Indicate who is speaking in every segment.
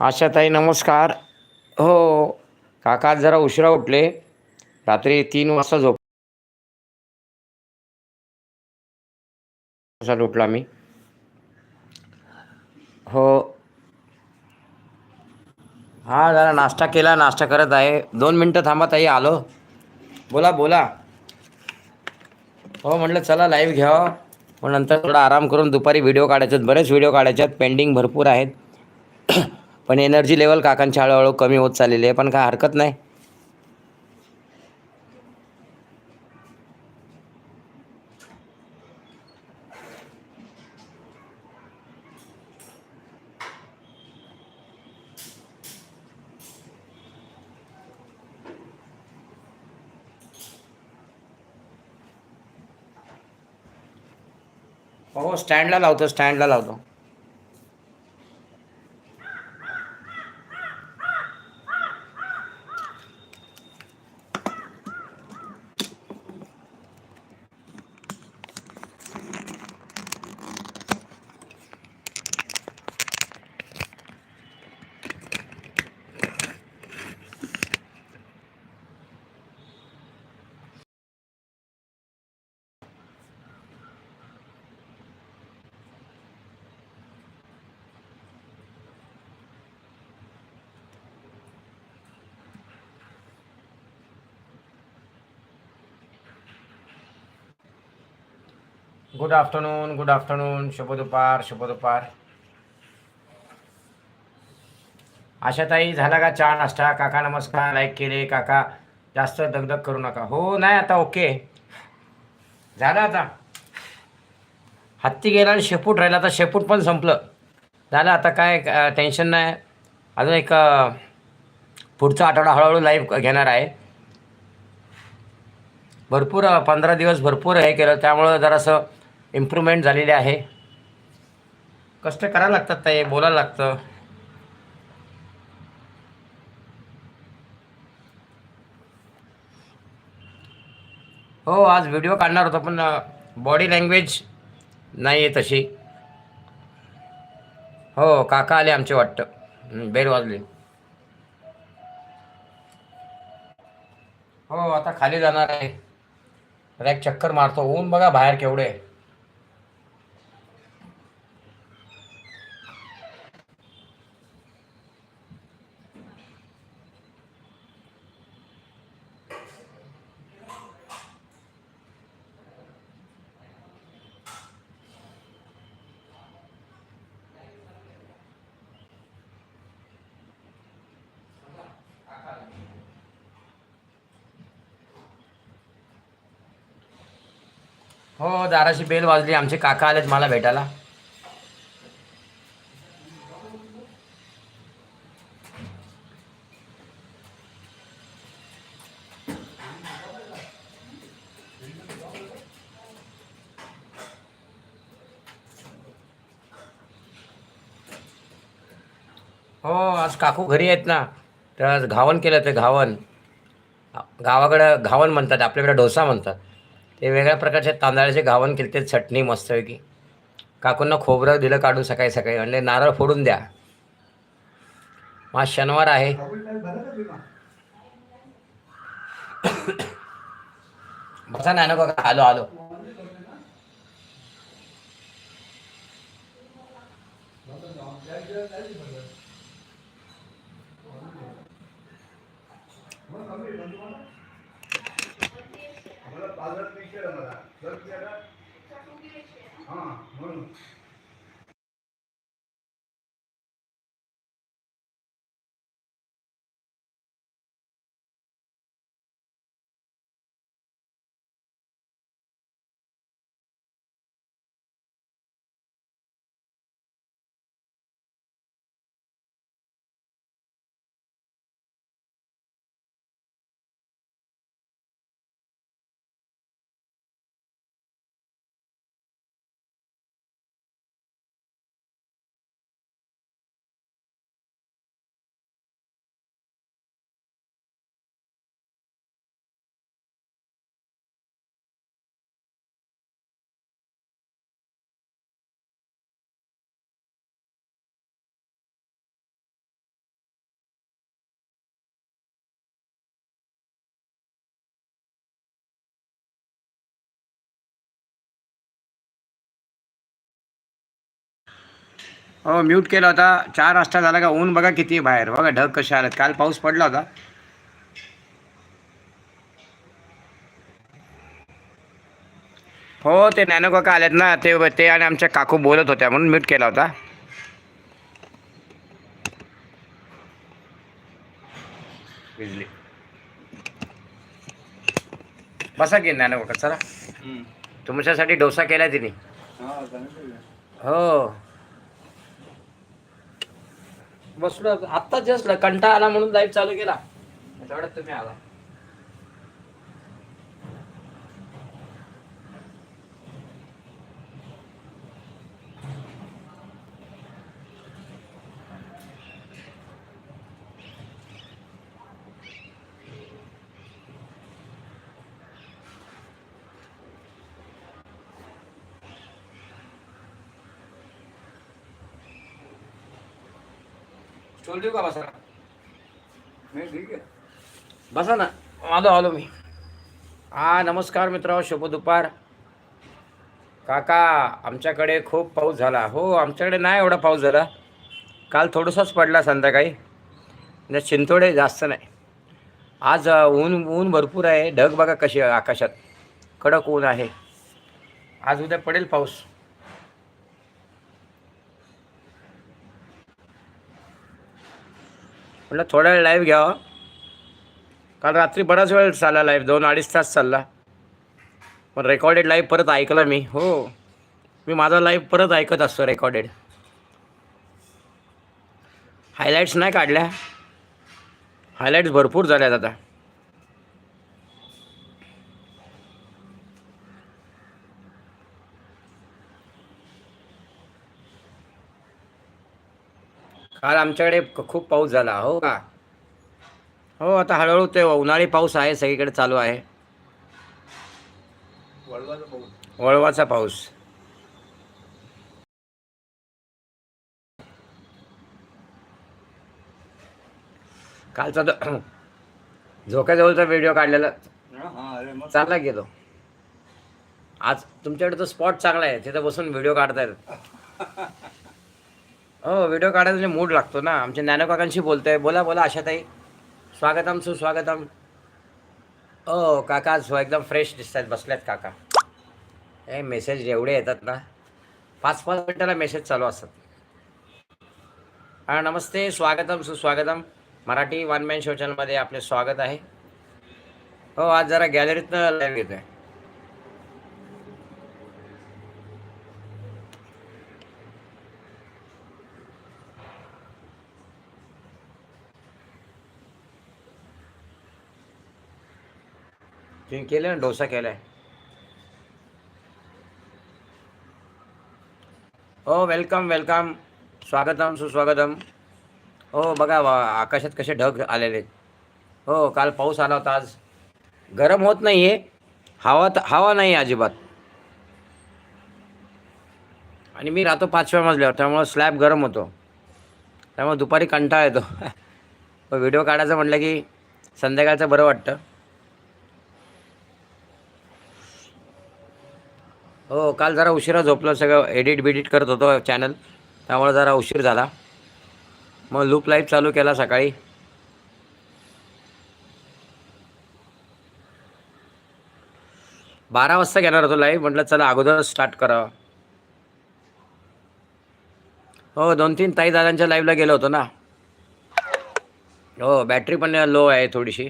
Speaker 1: आशाताई नमस्कार. हो. काका जरा उशिरा उठले. रात्री तीन वाजता झोप उठला मी? हो. हा जरा नाश्ता केला नाश्ता करत आहे. दोन मिनटं थांबा ताई आलो. बोला बोला. हो म्हटलं चला लाईव्ह घ्यावं मग नंतर थोडा आराम करून दुपारी व्हिडिओ काढायचे आहेत बरेच व्हिडिओ काढायचे आहेत पेंडिंग भरपूर आहेत. पण एनर्जी लेवल काकांची हळूहळू कमी होत चाललेली आहे पण काय हरकत नाही. हो स्टँडला लावतो स्टँडला लावतो. गुड आफ्टरनून गुड आफ्टरनून शुभ दुपार शुभ दुपार आशाताई झाला का चहा नाश्ता? काका नमस्कार. लाईक केले काका. जास्त दगदग करू नका. हो नाही आता ओके. झालं आता. हत्ती गेला आणि शेपूट राहिला आता शेपूट पण संपलं. झालं आता काय टेन्शन नाही. अजून एक पुढचा आठवडा हळूहळू लाईव्ह घेणार आहे. भरपूर पंधरा दिवस भरपूर हे केलं. त्यामुळं जरासं इम्प्रूव्हमेंट झालेली आहे. कष्ट करायला लागतात ताई बोलायला लागतं. हो आज व्हिडिओ काढणार होतो पण बॉडी लँग्वेज नाही आहे तशी. हो काका आले आमचे वाटतं. बेल वाजली. हो आता खाली जाणार आहे. जरा एक चक्कर मारतो. ऊन बघा बाहेर केवढे. हो दाराची बेल वाजली. आमचे काका आलेत मला भेटायला. हो आज काकू घरी आहेत ना. तर आज घावन केलं ते घावन. गावाकडं घावन म्हणतात आपल्याकडे डोसा म्हणतात. ते वेगळ्या प्रकारचे तांदळाचे घावन केले ते चटणी मस्तपैकी. काकूंना खोबरं दिलं काढून सकाळी सकाळी. म्हणजे नारळ फोडून द्या. मा शनिवार आहे. बसा ना नको. आलो आलो. विचारा मला. जर विचारा हां म्हणून. हो म्यूट केला होता. चार वाजता झाला का ऊन बघा किती बाहेर. बघा ढग कशा आल्यात काल पाऊस पडला होता. हो ते नॅनो काका आलेत ना ते ते आणि आमच्या काकू बोलत होत्या म्हणून म्यूट केला होता. बिजली. बसा की नॅनो काका चला. तुमच्यासाठी डोसा केला तिने. हो. बसलो आत्ता जस्ट कंटाळा आला म्हणून लाईव्ह चालू केला. तेवढ्यात तुम्ही आला. देऊ का बसा?
Speaker 2: ठीक आहे.
Speaker 1: बसा ना. आलो आलो मी. हा नमस्कार मित्र शुभ दुपार. काका आमच्याकडे खूप पाऊस झाला. हो आमच्याकडे नाही एवढा पाऊस झाला. काल थोडंसाच पडला संध्याकाळी. म्हणजे चिंतोडे जास्त नाही. आज ऊन ऊन भरपूर आहे. ढग बघा कशी आहे आकाशात. कडक ऊन आहे. आज उद्या पडेल पाऊस. म्हटलं थोडा वेळ लाईव्ह घ्यावा. काल रात्री बराच वेळ चालला लाईव्ह दोन अडीच तास चालला. पण रेकॉर्डेड लाईव्ह परत ऐकलं मी. हो. मी माझा लाईव्ह परत ऐकत असतो रेकॉर्डेड हायलाईट्स नाही काढल्या. हायलाईट्स भरपूर झाल्यात आता. काल आमच्याकडे खूप पाऊस झाला. हो का? हो आता हळूहळू ते उन्हाळी पाऊस आहे सगळीकडे चालू आहे.
Speaker 2: वळवाचा पाऊस.
Speaker 1: कालचा तो झोक्याजवळचा व्हिडिओ काढलेला.
Speaker 2: हा
Speaker 1: चांगला गेलो. आज तुमच्याकडे तो स्पॉट चांगला आहे तिथं बसून व्हिडिओ काढतायत. हो व्हिडिओ काढायला मूड लागतो ना. आमच्या ज्ञानो काकांशी बोलतोय. बोला बोला आशाताई. स्वागतम सुस्वागतम. ओ काका आज एकदम फ्रेश दिसत आहेत बसल्यात काका. हे मेसेज एवढे येतात ना. पाच पाच मिनिटाला मेसेज चालू असतात. हा नमस्ते स्वागतम सुस्वागतम. मराठी वन मॅन शो चॅनलमध्ये आपले स्वागत आहे. हो आज जरा गॅलरीतनं लाईव्ह घेतोय. तुम्ही केलं आणि डोसा केलाय. हो वेलकम वेलकम स्वागतम सुस्वागतम. हो बघा वा- आकाशात कसे ढग आलेले. हो काल पाऊस आला होता आज. गरम होत नाही आहे हवा तर हवा नाही अजिबात. आणि मी राहतो पाचव्या मजल्यावर त्यामुळं स्लॅब गरम होतो. त्यामुळे दुपारी कंटाळा येतो. व्हिडिओ काढायचं म्हटलं की संध्याकाळचं बरं वाटतं. हो काल जरा उशिरा झोपलो सगळं एडिट बिडिट करत होतो चॅनल त्यामुळे जरा उशीर झाला. मग लूप लाईव्ह चालू केला सकाळी. बारा वाजता घेणार होतो लाईव्ह म्हटलं चला अगोदर स्टार्ट करा हो दोन तीन ताई दादांच्या लाईव्हला गेलो होतो ना. हो बॅटरी पण लो आहे थोडीशी.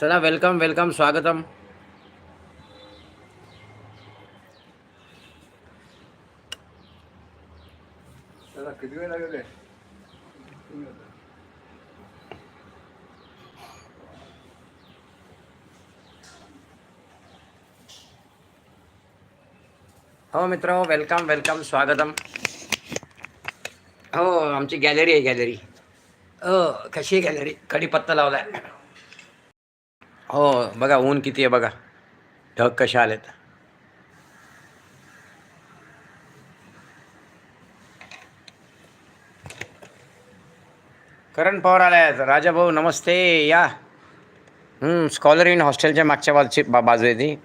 Speaker 1: चला वेलकम वेलकम स्वागतम.
Speaker 2: त्याला किती
Speaker 1: हो मित्र वेलकम वेलकम स्वागतम. हो आमची गॅलरी आहे गॅलरी हो कशी आहे गॅलरी कडीपत्ता लावलाय. हो बघा ऊन किती आहे बघा. ढग कशा आलेत. करण पवार आल्यात राजाभाऊ नमस्ते. या. स्कॉलर इन हॉस्टेलच्या मागच्या बाजूची बा बाजू आहे ती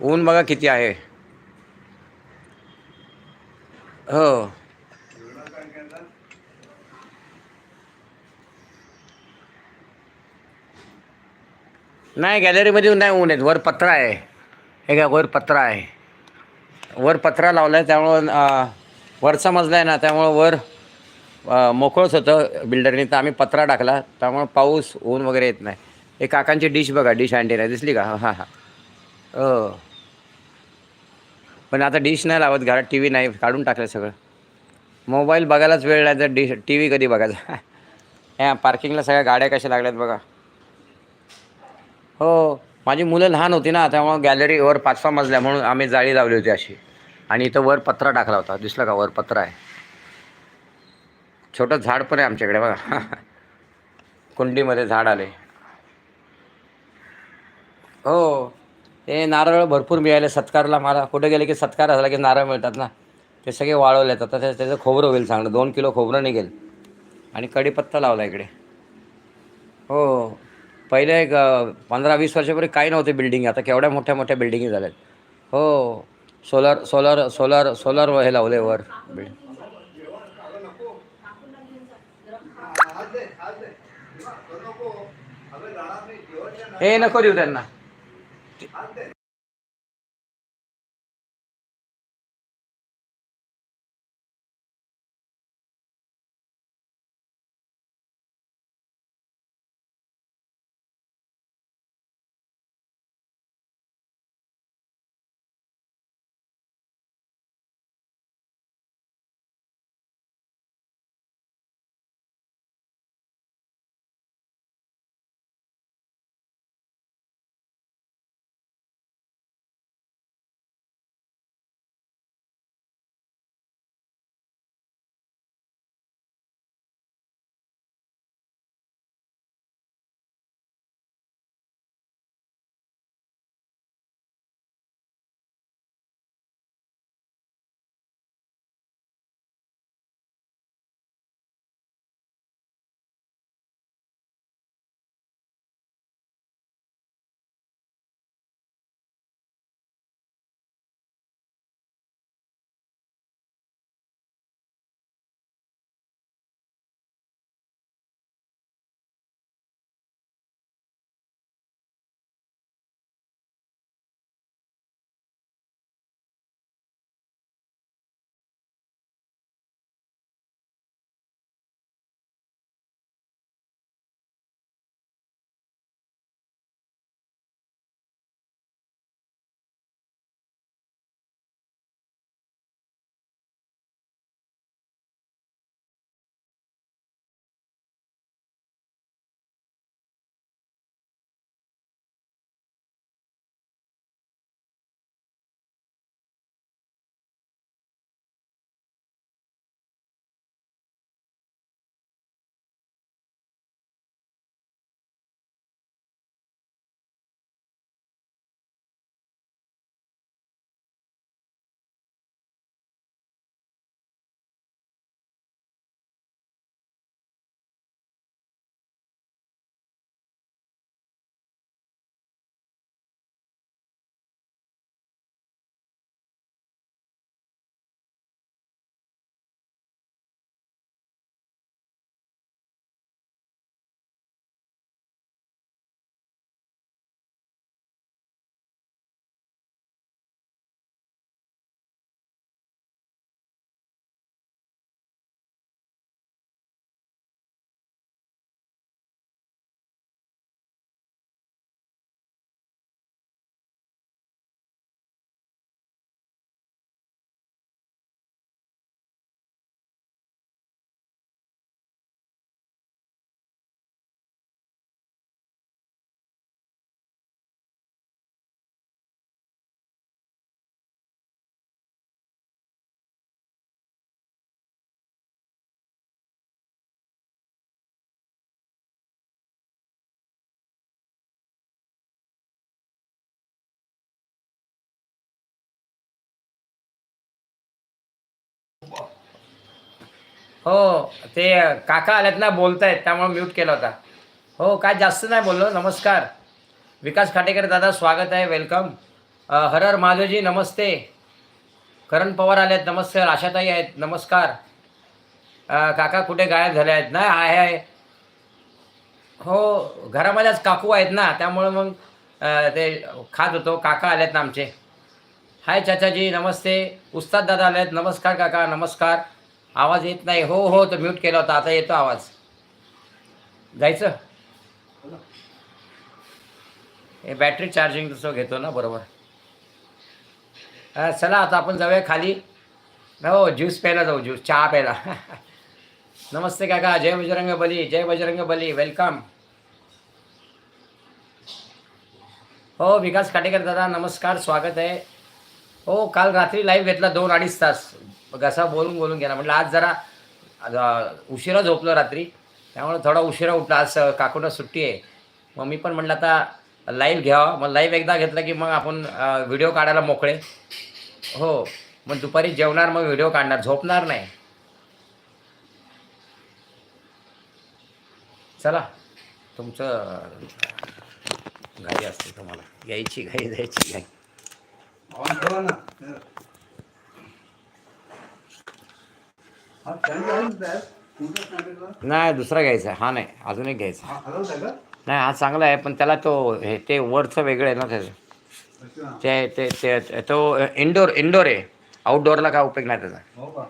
Speaker 1: ऊन बघा किती आहे. हो. नाही गॅलरीमध्ये नाही ऊन आहेत वर पत्रा आहे. हे का वर पत्रा आहे. वर पत्रा लावला आहे त्यामुळं वरचा मजला आहे ना त्यामुळं वर मोकळंच होतं बिल्डरनी. तर आम्ही पत्रा टाकला. त्यामुळं पाऊस ऊन वगैरे येत नाही. हे काकांची डिश बघा डिश अँटीना दिसली का? हां हां हो. पण आता डिश नाही लावत. घरात टी व्ही नाही. काढून टाकलं सगळं. मोबाईल बघायलाच वेळ नाही. तर डिश टी व्ही कधी बघायचा? ह्या पार्किंगला सगळ्या गाड्या कशा लागल्यात बघा. हो. माझी मुलं लहान होती ना त्यामुळं गॅलरीवर पाचवा मजल्या म्हणून आम्ही जाळी लावली होती अशी. आणि इथं वर पत्रा टाकला होता. दिसलं का? वर पत्रा आहे. छोटं झाड पण आहे आमच्याकडे बघा. कुंडीमध्ये झाड आले. हो ते नारळ भरपूर मिळाले सत्कारला मला. कुठे गेले की सत्कार झाला की नारळ मिळतात ना. ते सगळे वाळवले आता त्या त्याचं खोबरं होईल चांगलं. दोन किलो खोबरं निघेल. आणि कढीपत्ता लावला इकडे. हो पहिले एक पंधरा वीस वर्षापूर्वी काही नव्हते बिल्डिंग. आता केवढ्या मोठ्या मोठ्या बिल्डिंगी झाल्यात. हो सोलर सोलर सोलर सोलर हे लावले वर. बिल्डिंग हे नको देऊ त्यांना हो ते काका आलेत ना बोलतायत त्यामुळे म्यूट केला होता. हो काय जास्त नाही बोललो नमस्कार. विकास खाटेकर दादा स्वागत आहे वेलकम. अ, हर हर महादेवजी नमस्ते. करण पवार आले आहेत नमस्कार आशाताई आहेत नमस्कार. काका कुठे गायब झाले आहेत? नाही आहे आहे. हो घरामध्येच काकू आहेत ना त्यामुळे मग ते खात होतो काका आलेत ना आमचे. हाय चाचाजी नमस्ते. उस्ताद दादा आलेत नमस्कार काका नमस्कार. आवाज येत नाही. हो हो तर म्यूट केला होता. आता येतो आवाज. जायचं? हे बॅटरी चार्जिंग तसं घेतो ना बरोबर. चला आता आपण जाऊया खाली. हो ज्यूस प्यायला जाऊ ज्यूस चहा प्यायला. नमस्ते काका जय बजरंग बली जय बजरंग बली वेलकम हो विकास काटेकर दादा नमस्कार स्वागत आहे. हो काल रात्री लाईव्ह घेतला दोन अडीच तास. घसा बोलून बोलून गेला म्हटलं आज जरा उशिरा झोपलो रात्री. त्यामुळे थोडा उशिरा उठला. आज काकूला सुट्टी आहे. मग मी पण म्हटलं आता लाईव्ह घ्यावा. मग लाईव्ह एकदा घेतलं की मग आपण व्हिडिओ काढायला मोकळे. हो. मग दुपारी जेवणार मग व्हिडिओ काढणार. झोपणार नाही. चला. तुमचं घाई असते तुम्हाला. यायची घाई जायची घाई
Speaker 2: ऑन ठेवा ना हा stand आहे ना त्यात? तुमचा stand आहे का?
Speaker 1: नाही दुसरा घ्यायचा. हा नाही अजून एक घ्यायचा
Speaker 2: हा
Speaker 1: नाही हा चांगला आहे पण त्याला तो हे ते वरचं वेगळं आहे ना त्याचं. ते ते ते तो इनडोर इनडोर आहे. आउटडोअरला काय उपयोग नाही त्याचा.
Speaker 2: हो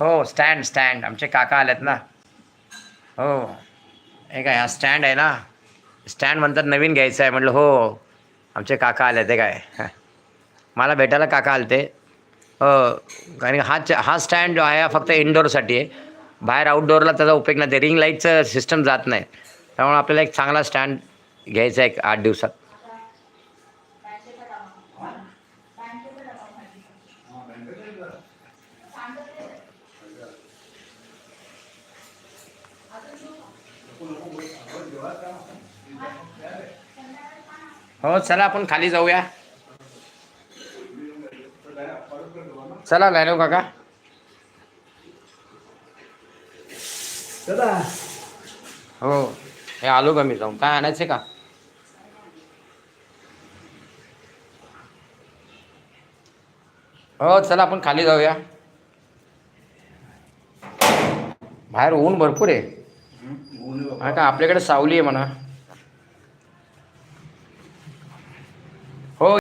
Speaker 1: हो स्टँड स्टँड आमचे काका आलेत ना. हो. हे काय हा स्टँड आहे ना. स्टँड म्हणतात नवीन घ्यायचं आहे म्हटलं हो. आमचे काका आले ते काय. मला भेटायला काका आले ते हो कारण हा च- हा स्टँड जो आहे हा फक्त इनडोअरसाठी आहे. बाहेर आउटडोअरला त्याचा उपयोग नाही. ते रिंग लाईटचं सिस्टम जात नाही. त्यामुळे आपल्याला एक चांगला स्टँड घ्यायचा आहे एक आठ दिवसात. हो चला आपण खाली जाऊया. चला लायनो काका.
Speaker 2: चला.
Speaker 1: हो हे आलो का मी जाऊन? काय आणायचं का? हो चला आपण खाली जाऊया. बाहेर ऊन भरपूर आहे. का आपल्याकडे सावली आहे म्हणा.